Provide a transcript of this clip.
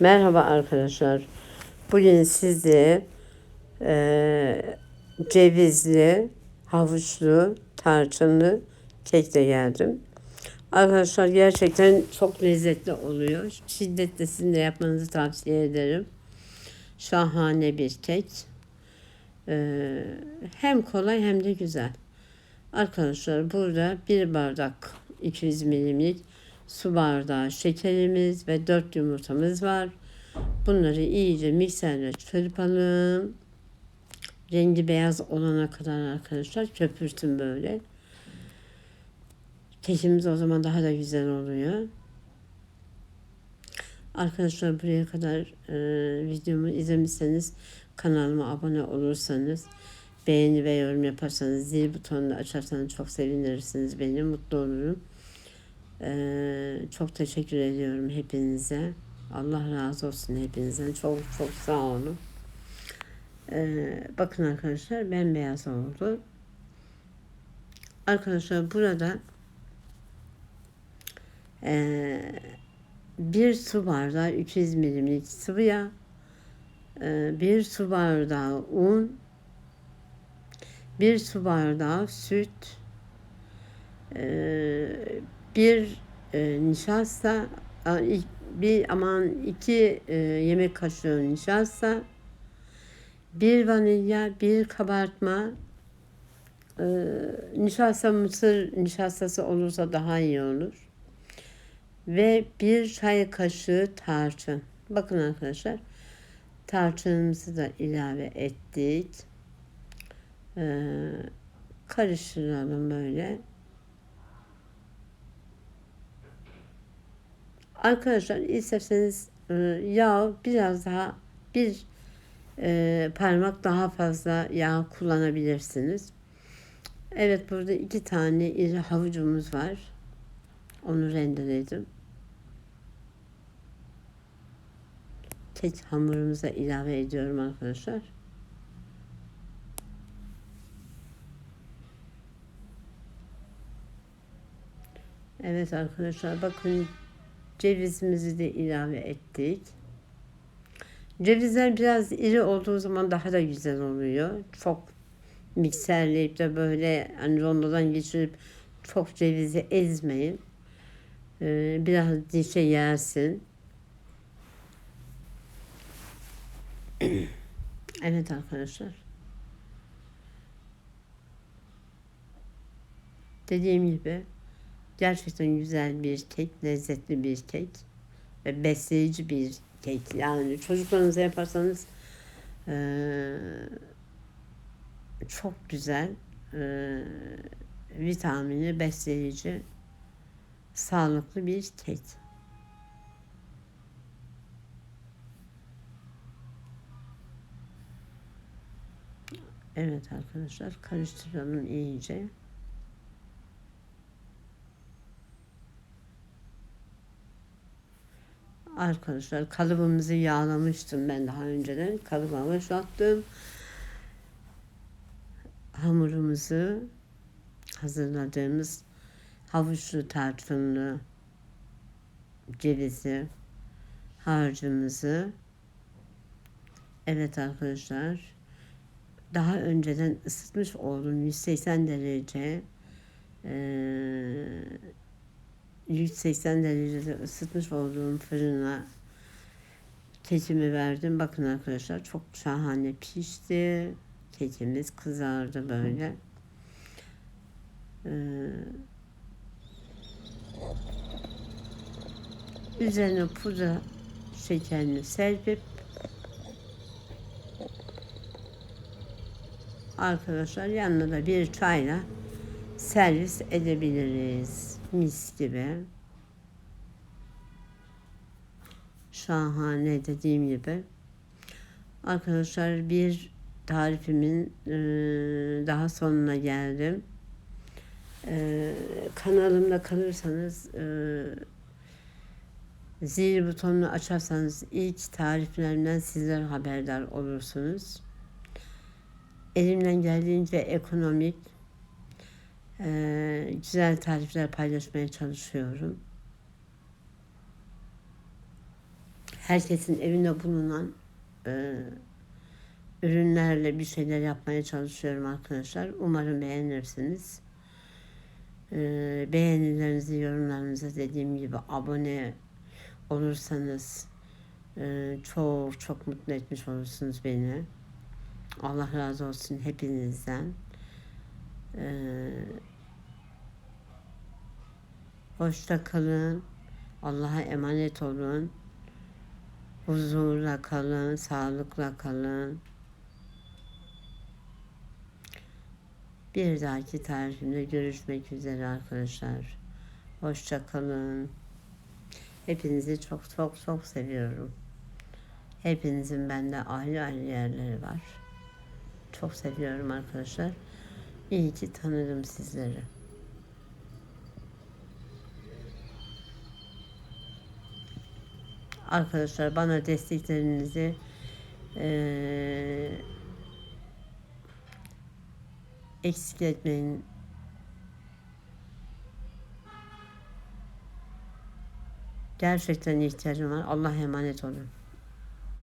Merhaba arkadaşlar. Bugün size e, cevizli, havuçlu, tarçınlı kekle geldim. Arkadaşlar gerçekten çok lezzetli oluyor. Şiddetle sizin de yapmanızı tavsiye ederim. Şahane bir kek. E, hem kolay hem de güzel. Arkadaşlar burada bir bardak 200 milimlik su bardağı şekerimiz ve 4 yumurtamız var. Bunları iyice mikserle çırpalım. Rengi beyaz olana kadar arkadaşlar köpürtün böyle. Kekimiz o zaman daha da güzel oluyor. Arkadaşlar buraya kadar e, videomu izlemişseniz kanalıma abone olursanız beğeni ve yorum yaparsanız zil butonunu açarsanız çok sevinirsiniz beni mutlu olurum. Ee, çok teşekkür ediyorum hepinize. Allah razı olsun hepinizden. Çok çok sağ olun. Ee, bakın arkadaşlar bembeyaz oldu. Arkadaşlar burada e, bir su bardağı 300 milimlik sıvı yağ, e, bir su bardağı un, bir su bardağı süt, e, bir e, nişasta, bir aman iki e, yemek kaşığı nişasta, bir vanilya, bir kabartma, e, nişasta mısır nişastası olursa daha iyi olur. Ve bir çay kaşığı tarçın. Bakın arkadaşlar tarçınımızı da ilave ettik. Ee, karıştıralım böyle. Arkadaşlar isterseniz e, yağ biraz daha bir e, parmak daha fazla yağ kullanabilirsiniz. Evet burada iki tane iri havucumuz var. Onu rendeledim. Kek hamurumuza ilave ediyorum arkadaşlar. Evet arkadaşlar bakın Cevizimizi de ilave ettik. Cevizler biraz iri olduğu zaman daha da güzel oluyor. Çok mikserleyip de böyle hani rondodan geçirip çok cevizi ezmeyin. Ee, biraz dişe yersin. evet arkadaşlar. Dediğim gibi Gerçekten güzel bir kek, lezzetli bir kek ve besleyici bir kek. Yani çocuklarınıza yaparsanız e, çok güzel, e, vitamini, besleyici, sağlıklı bir kek. Evet arkadaşlar karıştıralım iyice. Arkadaşlar kalıbımızı yağlamıştım ben daha önceden. Kalıba boşalttım. Hamurumuzu hazırladığımız havuçlu tarçınlı cevizi harcımızı evet arkadaşlar daha önceden ısıtmış olduğum 180 derece ee, 180 derecede ısıtmış olduğum fırına kekimi verdim. Bakın arkadaşlar çok şahane pişti. Kekimiz kızardı böyle. Ee, üzerine pudra şekerini serpip arkadaşlar yanına da bir çayla servis edebiliriz mis gibi. Şahane dediğim gibi. Arkadaşlar bir tarifimin e, daha sonuna geldim. E, kanalımda kalırsanız e, zil butonunu açarsanız ilk tariflerimden sizler haberdar olursunuz. Elimden geldiğince ekonomik güzel tarifler paylaşmaya çalışıyorum. herkesin evinde bulunan e, ürünlerle bir şeyler yapmaya çalışıyorum arkadaşlar. Umarım beğenirsiniz. E, beğenilerinizi, yorumlarınızı dediğim gibi abone olursanız e, çok çok mutlu etmiş olursunuz beni. Allah razı olsun hepinizden. E, hoşça kalın. Allah'a emanet olun. Huzurla kalın, sağlıkla kalın. Bir dahaki tarifimde görüşmek üzere arkadaşlar. Hoşça kalın. Hepinizi çok çok çok seviyorum. Hepinizin bende ayrı ayrı yerleri var. Çok seviyorum arkadaşlar. İyi ki tanıdım sizleri. Arkadaşlar bana desteklerinizi eee eksik etmeyin. Gerçekten ihtiyacım var. Allah'a emanet olun.